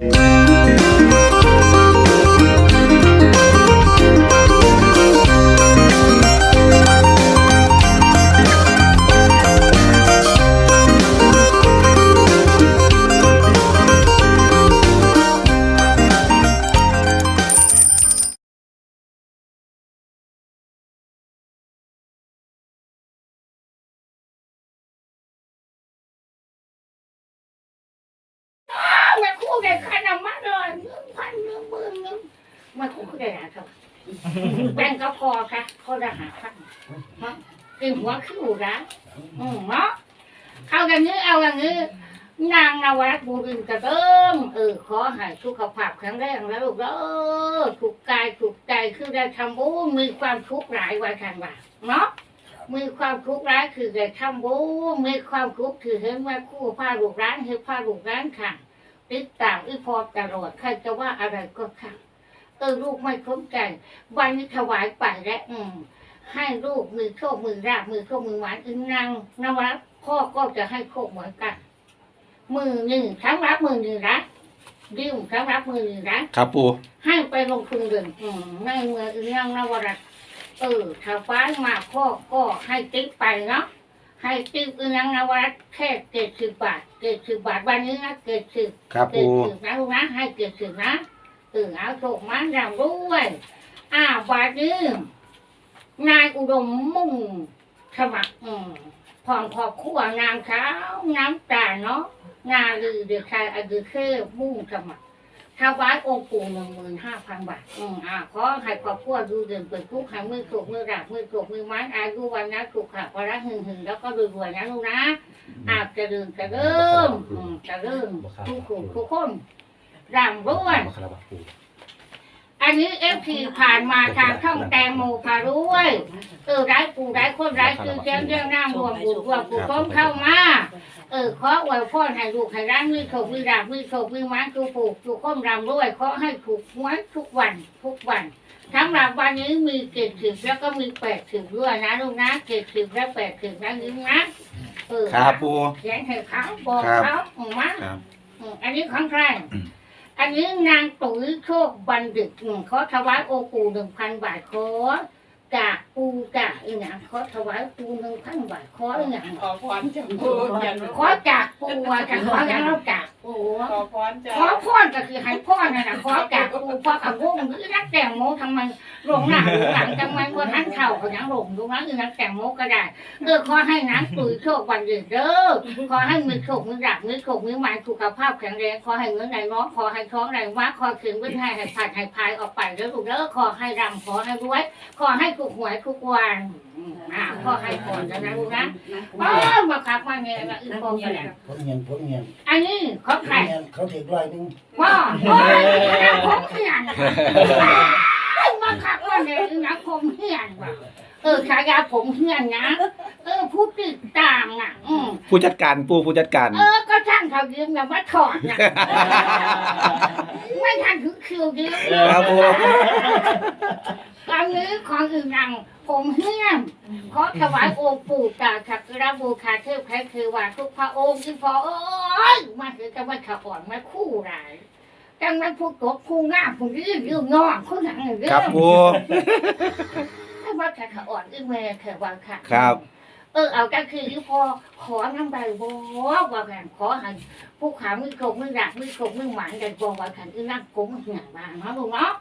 มั มันคู่เด็กนะครับแบ่งก็พอค่ะเขาจะหาพันเนาะกินหัวคิ้วนอืมเนาะเอาอย่างนี้เอาอย่างนี้นางนวัดบุรินกระเติมเออขอให้สุขภาพแข็งแรงแล้วลูกเด้อถูกกายถูกใจคือได้ทำบุญมีความทุกข์หลายวันทางว่าเนาะมีความทุกข์ร้ายคือได้ทำบุญมีความทุกข์คือเห็นว่าคู่ผ้าลูกร้านเห็นผ้าลูกร้านค่ะติดตามอีพอตลอดใครจะว่าอะไรก็ค่ะ เออลูกไม่สนใจวันนี้ถวายไปแล้วอืมให้ลูกมือโชคมือราบมือโชคมือหวานอึงนางนวัดพ่อก็จะให้โชคเหมือนกัน มือหนึ่งครั้งรับมือหนึ่งนะดิ้วครั้งรับมือหนึ่งนะครับปูให้ไปลงทุนเดินอืมในเมืองอึงนางนวรัตน์เออถ้าฟ้ามาพ่อก็ให้ติ๊กไปเนาะให้ติ๊กอึงนางนวรัตน์แค่เจ็ดสิบบาทเจ็ดสิบบาทวันนี้นะเจ็ดสิบครับเกิปูดถึงนะลูกนะให้เกิดถึงนะ ตื่นเอาโชคมันรำด้วยอ่าวันนี้นายอุดมมุ่งสมัครอืมพร้อมครอบครัวนางเช้าวน้ำตาเนาะนาลือเด็กชายอดีเคมุ่งสมัครถวายองค์ปู่หนึ่งหมื่นห้าพันบาท อืมอ่าขอให้ครอบครัวดูเดินเปิดทุกข์ให้มือถูกมือดับมือถูกมือไม้อายุวันนะถูกขับวระหึงหึงแล้วก็รวยๆนะลูกนะอาจจะเดินจะเริ่มอืมจะเริ่มทุกคนทุกคน ร่ำรวยมาคาราบาปูอันนี้เอฟทีผ่านมาทางช่องแตงโมพารวยเออร้ายปู่ร้ายคนร้ายคือเจ้าเจ้าน้ำรวมบุญรวมบุญพร้อมเข้ามาเออขออวยพรให้ลูกให้ร้านมือโชคมือดาบมือโชคมือไม้ทุกผูกทุกคนรำรวยขอให้ถูกหวยทุกวันทุกวันสำหรับวันนี้มีเจ็ดสิบแล้วก็มีแปดสิบด้วยนะลูกนะเจ็ดสิบและแปดสิบนะยิ้มนะเออครับปูเขียนให้เขาบอกครับเขาอืมมาครับอืมอันนี้ของใคร อันนี้นางตุ๋ยโชคบันดึกอืมขอถวายโอปูหนึ่งพันบาทขอจากปูจากอีหยังขอถวายปูหนึ่งพันบาทขออีหยังขอพรจากปูยันขอจากปูว่ากันขออย่างเราจากขอพรจาขอพรก็คือให้พรนั่นะขอจากปูพราะกับวงหรือนักแต่งโมทำไมหลงหน้าหลงหลังทำไมคนทั้งเข่าเขายังหลงดูนะคือนักแต่งโมก็ได้เออขอให้นางตุ๋ยโชควันยืนเด้อขอให้มือโขกมือดักมือโขกมือหมายสุขภาพแข็งแรงขอให้เงินไหลน้องขอให้ท้องไหลว่าขอถึงวิทยให้ผ่านให้พายออกไปเด้อลูกเด้อขอให้รำขอให้รวยขอให้ถูกหวยทุกวันอืมอ่าขอให้ก่อนนะนะลูกนะเออมาขับมาเนี่ยนะอีกพอกันแล้วผมเงียนผมเงียนอันนี้ของผมใครเงียนเขาถือร้อยหนึงว่าโอ้ยนะผมเฮียนมาขับมาเนี่ยนะผมเฮียนว่ะเออขายาผมเฮียนนะเออผู้ติดตามอะอืม ผู้จัดการปูผู้จัดการ เออ ก็ช่างเขายืมอย่ามาถอดนะ ไม่ทันถึงคิวยืมครับปูตอนนี้ของอื่นยัง ผมเฮี้ยมขอถวายองค์ปู่ตาขักระบูคาเทพแพ้คือว่าทุกพระองค์ที่พอเอ้ยมาถือจะมาขับอ่อนมาคู่ไรจังนั้นผู้กบผู้งามผู้ยืดยืดนอนผู้หนังเรื่ครับปูให้ว่าแค่ขาอ่อนอึ้งแม่แค่วางค่ะครับเออเอาก็คือพอขอน้ำใบบัวว่ากันขอให้ผู้ขามือโขกมือดักมือโขกมือหมันกันบัวว่ากันคือนั่งกุ้งเหงาบ้างเนาะลูกเนาะ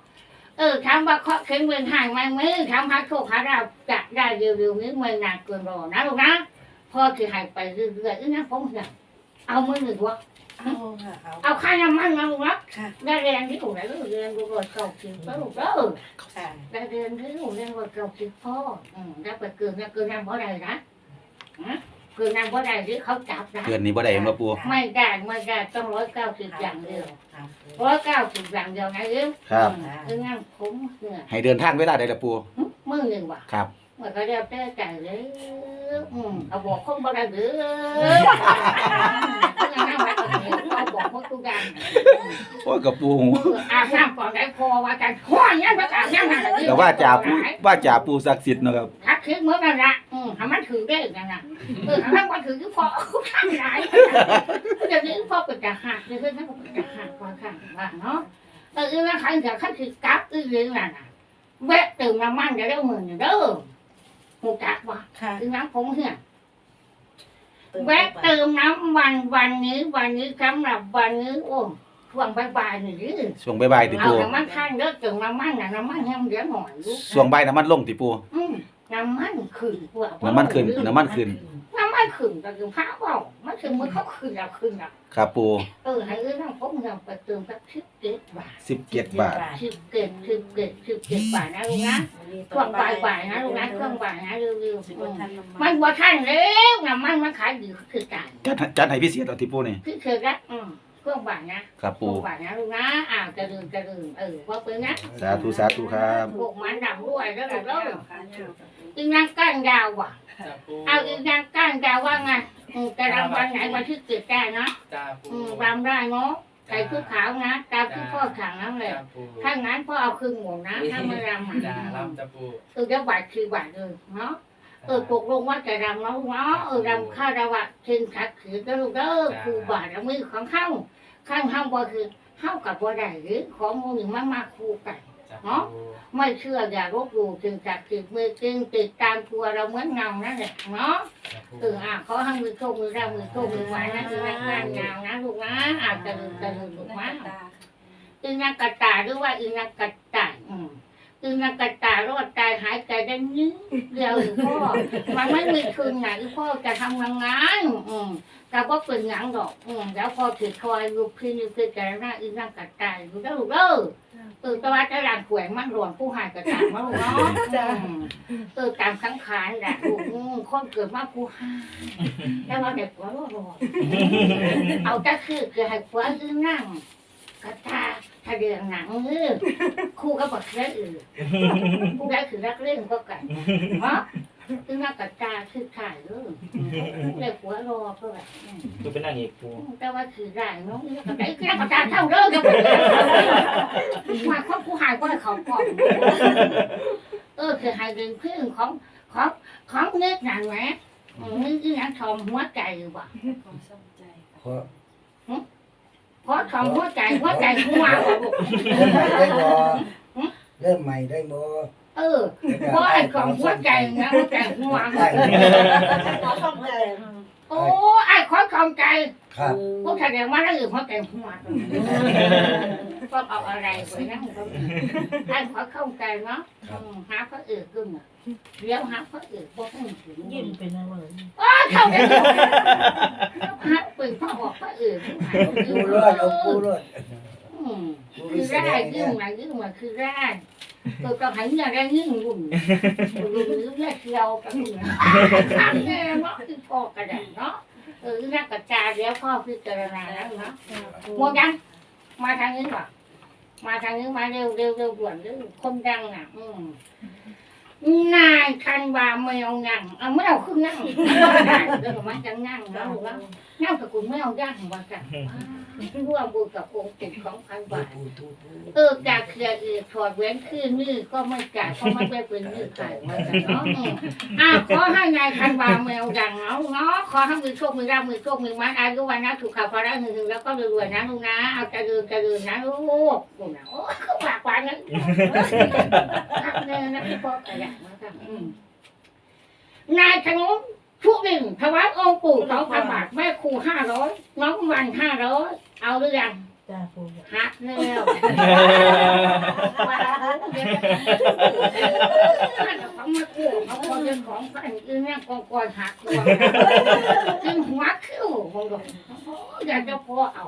เออถามว่าเคาะเข็นเมืองหายไหมมือถามหาโชคหาดาวจะได้เร็วๆนี้ไม่นานเกินรอนะลูกนะพ่อคือหายไปเรื่อยๆอีนั่งกุ้งเหงาเอามือหนึ่งวะเอาค่ะเอาเอาค่าน้ำมันมาลูกนะค่ะได้แรงที่ถูกไหนลูกเรียนดูรถเก่าสิบก็ลูกเด้อค่ะได้เรียนที่ลูกเรียนรถเก่าสิบพ่ออืมได้ไปเกินนะเกินน้ำเพราะอะไรนะฮะ เกินน้ำเพราะอะไรที่เขาจับนะเกินนี้บ่ได้มาปูไม่ได้ไม่ได้ต้องร้อยเก้าสิบอย่างเดียวค่ะร้อยเก้าสิบอย่างเดียวนะเอ้ยครับคืองั้นผมเนี่ยให้เดินทางเวลาใดล่ะปูมือหนึ่งว่ะครับมันก็เรียกแต่ใจเลยอืมเอาบอกคนบ่ได้หรือเอาบอกคนทุกอย่างโอ้ยกับปูอาบน้ำก่อนได้พอว่ากันพ่อเนี่ยมาอาบน้ำนั่นแต่ว่าจ่าปูว่าจ่าปูศักดิ์สิทธิ์เนาะครับทักคิดเหมือนกันละ อืมทำมันถือได้นั่นน่ะเออทำมันถือคือพอข้างไหนเดี๋ยวนี้พ่อเป็นจะหักเดี๋ยวนี้พ่อเป็นจะหักว่าข้างว่าเนาะเออแล้วใครจะขั้นคือกราฟอื้อเลยนั่นน่ะแวะเติมน้ำมันจะได้หมื่นเด้อหูจักว่าค่ะคือน้ำผมเหี้ยแวะเติมน้ำมันวันนี้ วันนี้สำหรับวันนี้โอ้ช่วงบ่ายๆนี่ดิช่วงบ่ายๆติเอาปูน้ำมันข้างเด้อเติมน้ำมันน่ะน้ำมันยังเหลือหน่อยลูกช่วงบ่ายน้ำมันลงติปูอืม น้ำมันขึ้นกว่าน้ำมันขึ้นน้ำมันขึ้นน้ำมันขึ้นก็คือผ้าเปล่ามันคือมือเขาขึ้นแล้วขึ้นแล้วครับปูเออให้เรื่องน้ำผมเราไปเติมสักสิบเจ็ดบาทสิบเจ็ดบาทสิบเจ็ดสิบเจ็ดสิบเจ็ดบาทนะลูกนะช่วงบ่ายๆนะลูกนะช่วงบ่ายนะเร็วๆสิบอืวันมทันมันว่าท่านแล้วน้ำมันมันขายดีคือกันจัดให้จัดให้พิเศษเอาติปูนี่คือเคยรักอืมช่วงบ่ายนะครับช่ปูวงบ่ายนะลูกนะอ่าวจะลืมจะลืมเออว่าเป็นนะสาธุสาธุครับพวกมันดำด้วยแล้วก็แล้ว อีนางก้านยาวว่ะ จ้าปูเอาอีนางก้านยาวว่าไงอืมจะรำวันไหนวันที่เกิดได้นะจ้าปูอืมรำได้เนาะใส่ชุดขาวนะตามที่พ่อสั่งนั่นแหละจ้าปูถ้างั้นพ่อเอาครึ่งหมูนะถ้าไม่รำอะจ้าลำจ้าปูเออจะบาทคือบาทเลยเนาะ เออตกลงว่าจะรำเนาะเนาะเออรำข้าวระวะเชิงขัดขืนก็ลูกเด้อครูบาทละมือของเข้าข้างห้างบ่คือเข้ากับบ่ได้หรือของหมูหนึ่งมันมาคู่กัน จ้าเนาะปู ไม่เชื่ออย่าลบหลู่จึงจักจิตมือจึงติดตามทัวเราเหมือนเงานั่นแหละเนาะจ้าปูเอออะขอให้มือโชคมือแรงมือโชคมือไว้นะคือแม่งานยานะลูกนะอาจจะลืมจะลืมลูกนะอึงนักกระตายหรือว่าอึงนักกระตายอืม อึงนักกระตายรอดตายหายใจได้นิดเดียวอีกพ่อมันไม่มีคืนไหนพ่อจะทำงานงานอืมแต่ว่าเป็นหยังดอกอืมแล้วพอถือคอยลูกพี่นี่คือแกหน้าอึงนักกระตายลูกเด้อลูกเด้อเออแต่ว่าจะรันขวยมันรวมผู้หายกระจายมาลูกเนาะอืมเออตามสังขารแหละลูกอืมคนเกิดมาผู้หายแต่ว่าเด็กหัวรอดรอเอาแต่คือคือให้หัวยืนนั่งกระตา ถ้าเดืองหนังเออคู่ก็บอกเรื่องอื่นผู้ใดคือรักเล่นก็กันเนาะคือนักกระจาคือถ่ายเออเด็กหัวรอก็แบบอืมคือเป็นนางเอกปูแต่ว่าคือได้เนาะนี่ก็ได้คือประจานเท่าเดิมจะมาครอบผู้หายก็เขาก่อนเออคือหายเรื่องพึ่งของของของเนื้อหนังแหมนี่คือหนังทอมหัวใจว่ะเพราะเพราะทอมหัวใจหัวใจหัวว่ะลูกเริ่มใหม่ได้บ่เริ่มใหม่ได้บ่เออเพราะไอ้ของหัวใจนะหัวใจหัวได้ขอข้องใจโอ้ไอ้ขอของใจครับพวกแสดงว่านั่นคือหัวใจหัวก็เอาอะไรไปนั่งก็ไอ้ขอเข้าใจเนาะหาพระเอกกึ่งอะเลี้ยวหาพระเอกพวกนี้ถึงยิ้มเป็นอะไรอ๋อเข้าใจฮะเป็นพ่อบอกพระเอกปูรอดเอาปูรอดคืปูอแสได้ดงยิ่เนี่งยมายิ่งมาคือได้ตัวก็หันอย่าได้ยิ่งรุ่นรุ่นหรือเนี่ยเที่ยวกันอยู่ทำแน่เนาะคือพ่อกระดาษเนาะ เออนักกระจายแล้วพ่อพิจารณาแล้วเนาะหมดยังมาทางนี้ก่อนมาทางนี้มาเร็วเร็วเร็วด่วนเร็วคนดังน่ะ อืมนายคันวาแมวยังเอาไม่เอาขึ้นนั่งเดี๋ยวมันจะนั่งแล้วห รือว่านั่งกับคุณแมวย่างว่ากันร่วมบุญกับองค์ติดของพันบาทปูปูปูเออจากเคลียร์อีกถอดเว้นขึ้นนี่ก็ไม่จ่ายเพราะมันไม่เป็นนี่ขายมาจากเนาะอืมอ่าขอให้นายคันวาแมวยังเนาะเนาะขอให้มือโชคมือราบมือโชคมือไม้อายุวันนะถูกข่าวพอได้หนึ่งแล้วก็รวยๆนะลูกนะเอาจะลืมจะลืมนะลูกลูกนะโอ้เขาฝากไว้นั้นทักเนินนะพี่พ่อกระดาษมาค่ะอืมนายขน มทุกหนึ่งถวายองค์ปู่สองพันบาทแม่ครูห้าร้อยน้องวันห้าร้อยเอาหรือยังจ้าปูหักแล้วท่านเขามากู้เขาพอเป็นของท่านคือเนี่ยกองกอยหักตัวจึงหัวคิ้วมองดูอยากจะพอเอา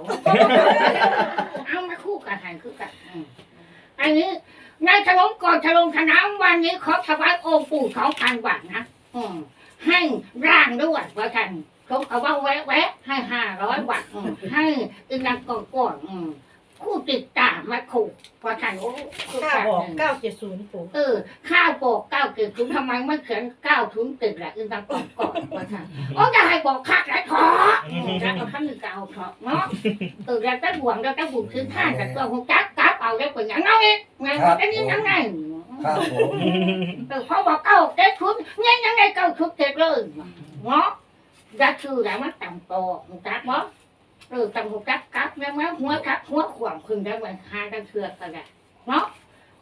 เอามาคู่กันหันคู่กันอันนี้นายฉลองก่อนฉลองถนามวันนี้ขอถวายองค์ปู่สองพันบาทนะอืม ให้ร่างด้วยว่าท่านเขาเขาว่าแวะแวะให้ห้าร้อยบาทอืมให้อีนังก่อนก่อนอืมคู่ติดตามมาขู่ว่าท่านโอ้คู่ข้าวกันบอกหนึ่งเก้าเจ็ดศูนย์ปูเออข้าวบอกเก้าเกิดคุณทำไมไม่เขียนเก้าทุนตึกแหละอึนตังก่อนก่อนว่าท่านโอ้จะให้บอกขาดไรถอแล้วก็ท่านนึงเก่าถอเนาะเออแล้วก็ห่วงแล้วก็บุญคือท่านแต่ตัวของจักกับเอาได้เป็นอย่างนั้นเองไงอันนี้ยังไง ครับผมเออเขาบอกเก้าเจ็ดชุดเนี่ยยังไงเก้าชุดเจ็ดเลยเนาะยาชื่อแล้วมันต่ำโตมึงจักบ่เออต่ำหูจักกักแล้วมั้ยหัวกักหัวขวางขึ้นได้เหมือนหากันเชือกกันแหละเนาะ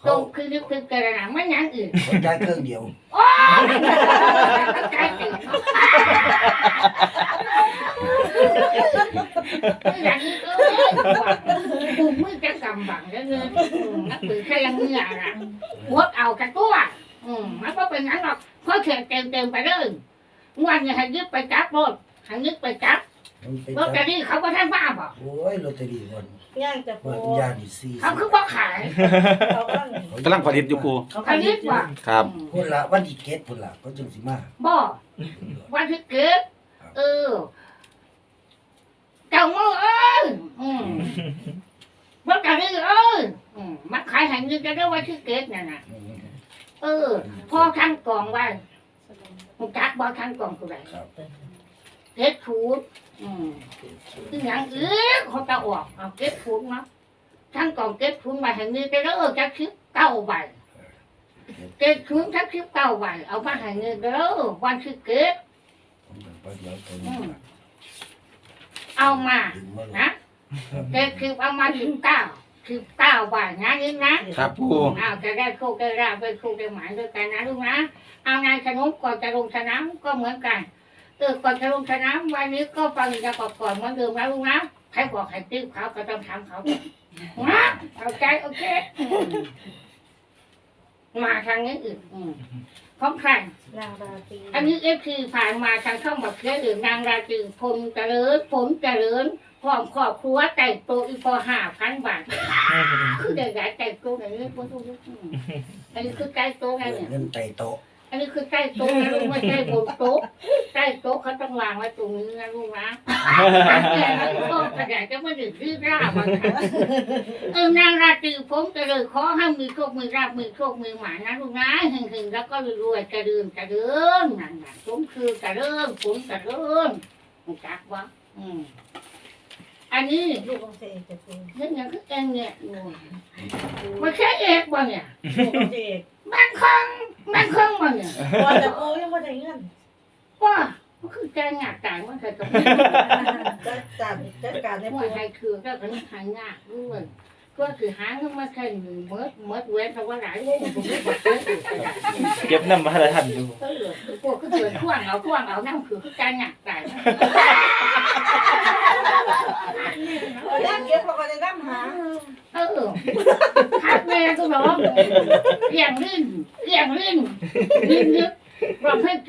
ตรเขางคือนึกคือกระหนังไม่ยังอื่นเขาจ่ายเครื่องเดียวโอ้ยใจถึงอ ย่างนี้เอ้ยกูมือจะกำบังแล้วเงินนักปืนแค่ยังเงื่อน่ะหัวเอากันตัวอืมมันก็เป็นงั้นหรอกเพราะเขียนเต็มเต็มๆไปเลยงวันนี้ให้ยึดไปจับรถให้ยึดไปจับมันไปรถจะนี่เขาก็ท่านบ้าบอกโอ้ยลอตเตอรี่วันย่างจะปูวันยาดีซีเขาคือบ่ขายเขาก็กำลังผลิตอยู่ปูเขาเขายึดว่าครับพุ่นละวันที่เกตพุ่นละเขาจึงสิมาบ่วันที่เกิดเออ เจ้ามือเอ้ยอืมรถจะนี่เอ้ยอืมมาขายให้ยึดจะได้วันที่เกิดน่ะนะเออพอทั้งกล่องไว้มึงจักบ่ทั้งกล่องกูไรครับ เก็บฟูดอืมอีหยังอีกเขาจะออกเอาเก็บฟูดเนาะทั้งกล่องเก็บฟูดมาให้ยึดจะได้เออจักชิบเก้าใบเกิดคืนทักสิบเก้าวันเอามาให้เงินเด้อวันที่เกิดผมจะไปเดี๋ยวตัวนี้ เอามาดึงมาเลยนะเกิดคือเอามาสิบเก้าสิบเก้าวันนะนี่นะครับปูเอาจะได้โชคได้ราบได้โชคได้หมายด้วยกันนะลูกนะเอานายสนุกก่อนจะลงสนามก็เหมือนกันเออก่อนจะลงสนามวันนี้ก็ฟังจะกอบก่อนเหมือนเดิมนะลูกนะใครบอกใครติ้วเขาก็ต้องถามเขานะเอาใจโอเคอืมมาทางนี้อีกอืม ของใครนางราตรีอันนี้เอฟซีผ่านมาทางช่องบักเลือหรือนางราตรีพลเจริญผลเจริญพร้อมครอบครัวแต่งตัวอีกพอห้าพันบาทคือเด็กใหญ่แต่งตัวไหนเนี่ยพูดทุกอันนี้คือใกล้โต๊ะไงเนี่ย เงินไต่โต๊ะ อันนี้คือใกล้โต๊ะนะลูกไม่ใช่บนโต๊ะใกล้โต๊ะเขาต้องวางไว้ตรงนี้นะลูกนะแต่นะพ่อกระดาษจะไม่ถึงที่ราบอะค่ะเออนางราตรีผมเจริญขอให้มีโชคมีราบมีโชคมีหมานะลูกนะหึงๆแล้วก็รวยๆกระเดินกระเดินนั่นน่ะผมคือกระเดินผมกระเดินรู้จักวะอืม อันนี้ลูกของเสกจะปูเรื่องอย่างคือเองเนี่ยหนูมันแค่เอกบ่เนี่ยลูกของเสกแม่งเครื่องแม่งเครื่องบ่เนี่ยพอจะปูยังไม่ได้เงินว่ามันคือแกงหยาดต่างมันเคยกับจัดการจัดการในหัปูวไทยคือก็เป็นหายยากด้วยก็คือหาเงินมาแค่หนึ่งเมื่อเมื่อเว้นเพราะว่าหลายวงผมไม่บอกเลยกระดาษเก็บน้ำมาละทันดูเออพวกก็เดินท่วงเอาท่วงเอานั่งคือคือการหยาดต่าง ย่างเก็บเขาก็ได้น้ำหาเออหักแม่ก็ร้องเกี่ยงลื่นเกี่ยงลื่นลื่นลึกร้องให้เกี่ยง